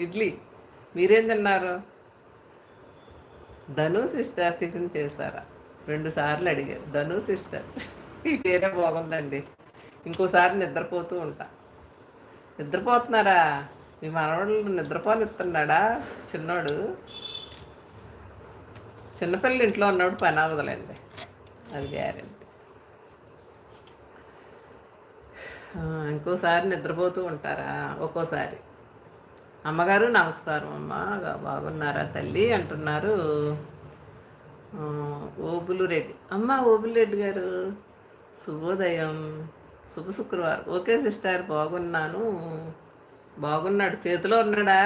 ఇడ్లీ. మీరేం తిన్నారు? ధను sister tiffin చేశారా? రెండు సార్లు అడిగారు ధను సిస్టర్. ఈ పేరే బాగుందండి. ఇంకోసారి నిద్రపోతూ ఉంటా. నిద్రపోతున్నారా? మీ మనవాళ్ళు నిద్రపోనిస్తున్నాడా? చిన్నోడు. చిన్నపిల్లలు ఇంట్లో ఉన్నప్పుడు పని అవ్వదులేండి. అది గ్యారెంటీ. ఇంకోసారి నిద్రపోతూ ఉంటారా? ఒక్కోసారి. అమ్మగారు నమస్కారం అమ్మ. బాగున్నారా తల్లి? అంటున్నారు ఓబులు రెడ్డి. అమ్మ ఓబులు రెడ్డి గారు శుభోదయం. శుభ శుక్రవారం. ఓకే సిస్టర్ బాగున్నాను. బాగున్నాడు. చేతిలో ఉన్నాడా?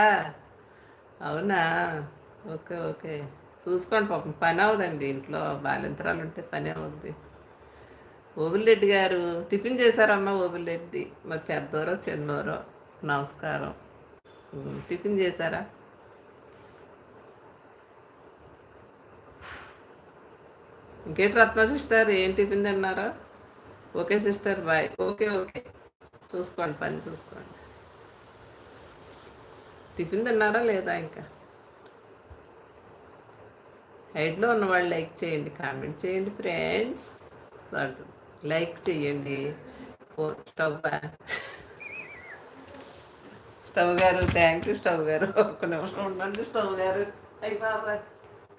అవునా? Okay okay. చూసుకోండి పాపం. పని అవ్వదండి. ఇంట్లో బాలింతరాలు ఉంటే పని అవుద్ది ఓబుల్రెడ్డి గారు టిఫిన్ చేశారమ్మా ఓబుల్రెడ్డి మరి పెద్దోరో చిన్నోరో నమస్కారం. టిఫిన్ చేశారా? ఇంకేంటి రత్న సిస్టర్? ఏం టిఫిన్ తిన్నారా? Okay sister bye. Okay okay. చూసుకోండి పని చూసుకోండి. టిఫిన్ తిన్నారా లేదా ఇంకా? హైడ్లో ఉన్నవాళ్ళు లైక్ చేయండి కామెంట్ చేయండి ఫ్రెండ్స్. అంటు లైక్ చేయండి. ఫోర్ స్టవ్ స్టవ్ గారు థ్యాంక్ యూ స్టవ్ గారు. ఒక నిమిషం ఉండండి స్టవ్ గారు. అయ్యి బాబా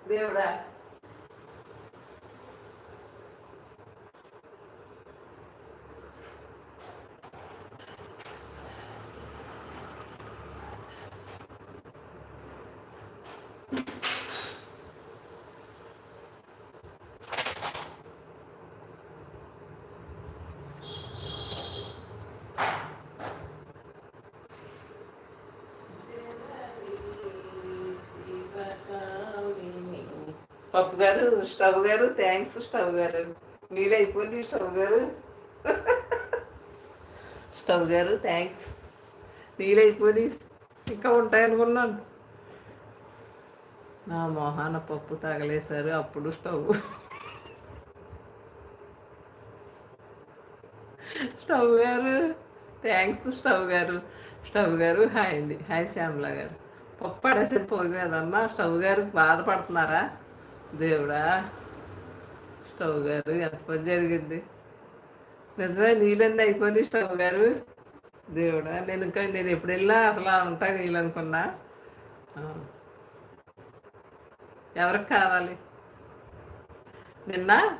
దేవుడా. పప్పు గారు స్టవ్ గారు థ్యాంక్స్ స్టవ్ గారు. నీళ్ళు అయిపోయింది స్టవ్ గారు. స్టవ్ గారు థ్యాంక్స్ నీళ్ళు అయిపోయి ఇంకా ఉంటాయనుకున్నాను. నా మొహాన పప్పు తగలేశారు అప్పుడు స్టవ్. స్టవ్ గారు థ్యాంక్స్ స్టవ్ గారు. స్టవ్ గారు హాయ్ అండి. హాయ్ శ్యామల గారు. పప్పు పడేసరి పోయి మీద స్టవ్ గారు బాధపడుతున్నారా? దేవుడా? స్టవ్ గారు ఎంత పని జరిగింది? నిజమే నీళ్ళన్నీ అయిపోయింది స్టవ్ గారు? దేవుడా నేను ఇంకా నేను ఎప్పుడు వెళ్ళినా అసలు ఉంటాయి నీళ్ళు అనుకున్నా. ఎవరికి కావాలి? నిన్న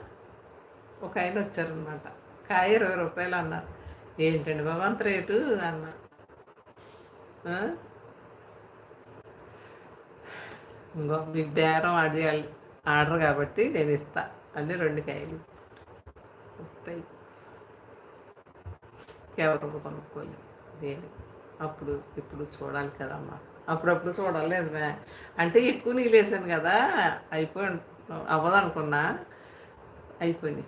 ఒక ఆయన వచ్చారనమాట కాయ ఇరవై రూపాయలు అన్నారు ఏంటండి బాబు అంత రేటు? అన్నా. ఇంకో మీకు బేరం అది. ఆర్డర్ కాబట్టి నేను ఇస్తా. అన్ని రెండు కాయలు ఇచ్చేసారు. ఎవరు కొనుక్కోలేదు. నేను అప్పుడు ఇప్పుడు చూడాలి కదమ్మా. అప్పుడప్పుడు చూడాలి నిజమే. అంటే ఎక్కువ నీళ్ళు వేసాను కదా అయిపోయి అవ్వదనుకున్నా అయిపోయింది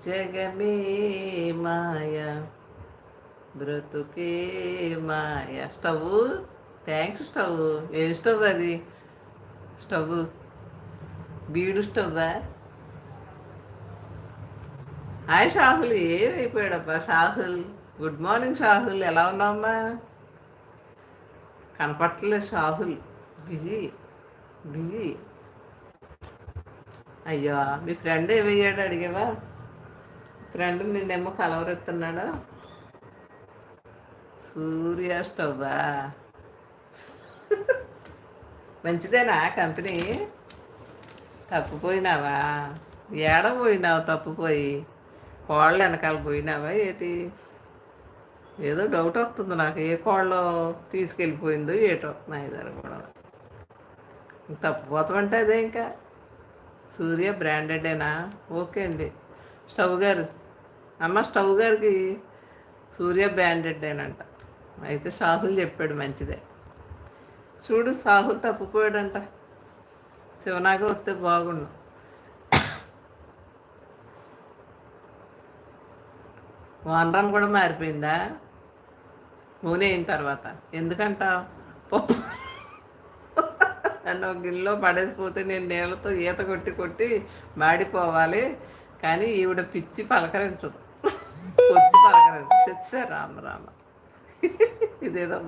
జగమే మాయ బ్రతుకే మాయ. స్టవ్ థ్యాంక్స్ స్టవ్ ఏం స్టవ్ అది? స్టవ్. బీడు స్టవ్వా హాయ్ షాహుల్ ఏమైపోయాడబ్బా షాహుల్? గుడ్ మార్నింగ్ షాహుల్ ఎలా ఉన్నావమ్మా? కనపట్టలేదు షాహుల్. Busy busy. అయ్యో మీ ఫ్రెండ్ ఏమయ్యాడు అడిగావా? ఫ్రెండ్ నిన్నేమో కలవరెత్తున్నాడా? సూర్య స్టవ్వా? మంచిదేనా కంపెనీ? తప్పిపోయినావా? ఏడ పోయినావు తప్పిపోయి? కోళ్ళ వెనకాల పోయినావా ఏంటి? ఏదో డౌట్ వస్తుంది నాకు. ఏ కోళ్ళ తీసుకెళ్ళిపోయిందో ఏటో. నా ఇద్దరు కూడా. తప్పిపోతామంటే అదే ఇంకా. సూర్య బ్రాండెడేనా ఓకే అండి. స్టవ్ గారు. అమ్మ స్టవ్ గారికి సూర్య బ్రాండెడేనంట అయితే షాహుల్ చెప్పాడు మంచిదే. చూడు సాహు తప్పిపోయాడంట. శివనాగ వస్తే బాగుండు. వానరం కూడా మారిపోయిందా? నూనె అయిన తర్వాత. ఎందుకంట? పప్పు. నన్ను గిల్లో గిన్నెలో పడేసిపోతే నేను నీళ్ళతో ఈత కొట్టి కొట్టి మాడిపోవాలి. కానీ ఈవిడ పిచ్చి పలకరించదు. వచ్చి పలకరించదు. చచ్చారు రామ రామ. ఇదేదో